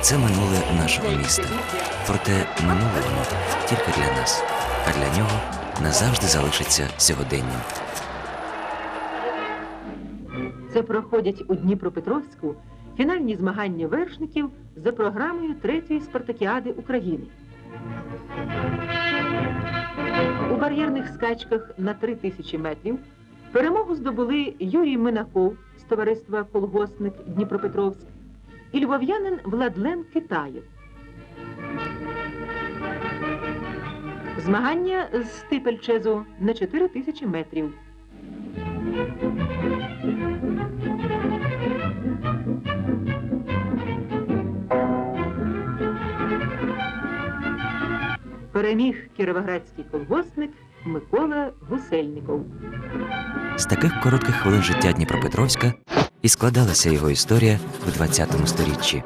Це минуле нашого міста. Проте минуле воно тільки для нас, а для нього назавжди залишиться сьогоденням. Це проходять у Дніпропетровську фінальні змагання вершників за програмою третьої спартакіади України. У бар'єрних скачках на 3000 метрів перемогу здобули Юрій Минаков з товариства Колгосник Дніпропетровськ і львов'янин Владлен Китаєв. Змагання з стипельчезу на 4000 метрів. Переміг кіровоградський колгоспник Микола Гусельников. З таких коротких хвилин життя Дніпропетровська і складалася його історія в ХХ сторіччі.